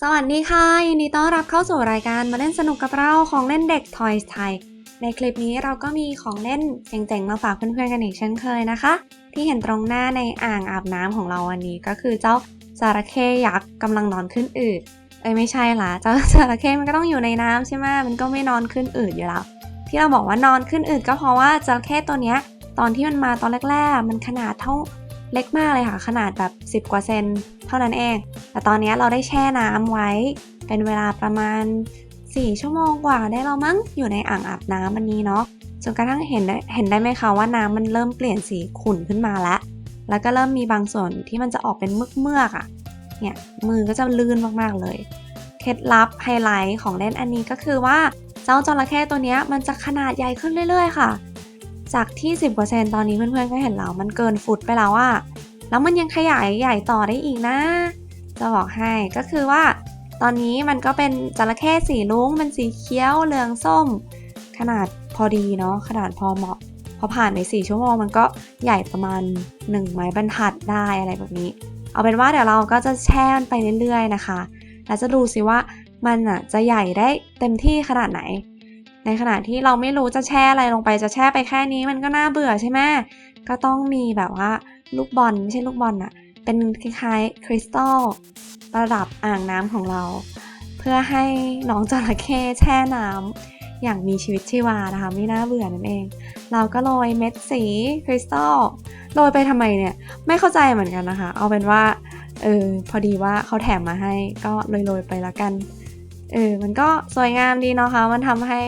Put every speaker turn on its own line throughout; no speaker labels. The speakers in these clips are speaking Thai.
สวัสดีค่ะยินดีต้อนรับเข้าสู่รายการมาเล่นสนุกกับเราของเล่นเด็ก Toys ไทย ในคลิปนี้เราก็มีของเล่นเจ๋งๆมาฝากเพื่อนๆกันอีกเช่นเคยนะคะ ที่เห็นตรงหน้าในอ่างอาบน้ำของเราวันนี้ก็คือเจ้าจระเข้ยักษ์กำลังนอนขึ้นอืดเอ้ยไม่ใช่ล่ะเจ้าจระเข้มันก็ต้องอยู่ในน้ำใช่ไหมมันก็ไม่นอนขึ้นอืดอยู่แล้วที่เราบอกว่านอนขึ้นอืดก็เพราะว่าจระเข้ตัวเนี้ยตอนที่มันมาตอนแรกๆ มันขนาดเท่า เล็กมากเลยค่ะ ขนาดแบบ 10 กว่าเซนเท่านั้นเอง แต่ตอนนี้เราได้แช่น้ำไว้ เป็นเวลาประมาณ 4 ชั่วโมงกว่าได้แล้วมั้งอยู่ในอ่างอาบน้ำอันนี้เนาะจนกระทั่งเห็นได้เห็นได้ไหมคะว่าน้ำมันเริ่มเปลี่ยนสีขุ่นขึ้นมาแล้ว แล้วก็เริ่มมีบางส่วนที่มันจะออกเป็นเมือกเมือกๆอะ่ะเนี่ยมือก็จะลื่นมากๆเลย เคล็ดลับไฮไลท์ของเล่นอันนี้ก็คือว่าเจ้าจระเข้ตัวนี้มันจะขนาดใหญ่ขึ้นเรื่อย ๆ ค่ะ จากที่ 10%ตอนนี้เพื่อนๆก็เห็นแล้วมันเกินฟุตไปแล้วอะแล้วมันยังขยายใหญ่ต่อได้อีกนะ จะบอกให้ก็คือว่า ตอนนี้มันก็เป็นจระเข้สีลุ้งเป็นสีเขียวเหลืองส้ม ขนาดพอดีเนาะขนาดพอเหมาะ พอผ่านไป4ชั่วโมงมันก็ใหญ่ประมาณ 1 ไม้บรรทัดได้อะไรแบบนี้ เอาเป็นว่าเดี๋ยวเราก็จะแช่มันไปเรื่อยๆนะคะ แล้วจะดูสิว่ามันอะจะใหญ่ได้เต็มที่ขนาดไหน ในขณะที่เราไม่รู้จะแช่อะไรลงไปจะแช่ไปแค่นี้มันก็น่าเบื่อใช่ไหมก็ต้องมีแบบว่าลูกบอลไม่ใช่ลูกบอลอะเป็นคล้ายๆคริสตัลประดับอ่างน้ำของเรา เพื่อให้น้องจระเข้แช่น้ำอย่างมีชีวิตชีวานะคะไม่น่าเบื่อนั่นเอง เราก็โรยเม็ดสีคริสตัลโรยไปทำไมเนี่ย ไม่เข้าใจเหมือนกันนะคะ เอาเป็นว่าเออพอดีว่าเขาแถมมาให้ก็โรยๆไปละกัน เออ มันก็สวยงามดีเนาะคะ มันทำให้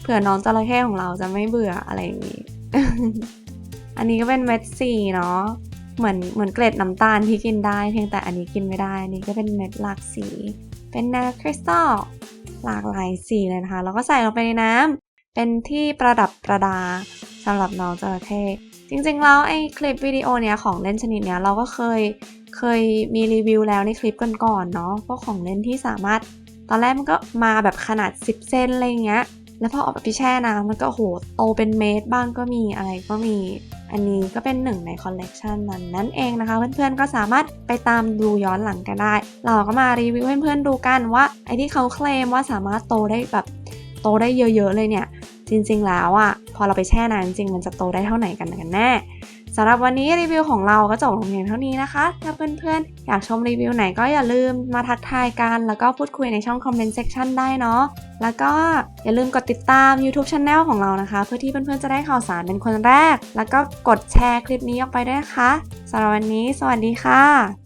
เผื่อน้องจระเข้ของเราจะไม่เบื่ออะไรอย่างนี้ อันนี้ก็เป็นเม็ดสีเนาะ เหมือนเหมือนเกล็ดน้ำตาลที่กินได้ เพียงแต่อันนี้กินไม่ได้ อันนี้ก็เป็นเม็ดหลากสี เป็นนาคริสตัลหลากหลายสีเลยนะคะ แล้วก็ใส่ลงไปในน้ำเป็นที่ประดับประดาสำหรับน้องจระเข้จริงๆ แล้วไอ้คลิปวิดีโอเนี้ยของเล่นชนิดเนี้ยเราก็เคยเคยมีรีวิวแล้วในคลิปก่อนๆเนาะพวกของเล่นที่สามารถ ตอนแรกมันก็มาแบบขนาด 10 เซนอะไรอย่างเงี้ย แล้วพอเอาไปแช่น้ำมันก็โหโตเป็นเมตรบ้างก็มีอะไรก็มี อันนี้ก็เป็นหนึ่งในคอลเลกชันนั้นนั่นเองนะคะ เพื่อนๆก็สามารถไปตามดูย้อนหลังกันได้ เราก็มารีวิวเพื่อนๆดูกันว่าไอ้ที่เขาเคลมว่าสามารถโตได้แบบโตได้เยอะๆเลยเนี่ยจริงๆแล้วอะพอเราไปแช่น้ำจริงมันจะโตได้เท่าไหนกันกันแน่ สำหรับวันนี้รีวิวของเราก็จบลงเพียงเท่านี้นะคะ ถ้าเพื่อนๆ อยากชมรีวิวไหนก็อย่าลืมมาทักทายกัน แล้วก็พูดคุยในช่องคอมเมนต์เซกชันได้เนาะ แล้วก็อย่าลืมกดติดตาม YouTube Channel ของเรานะคะ เพื่อที่เพื่อนๆ จะได้ข่าวสารเป็นคนแรก แล้วก็กดแชร์คลิปนี้ออกไปด้วยนะคะสำหรับวันนี้ สวัสดีค่ะ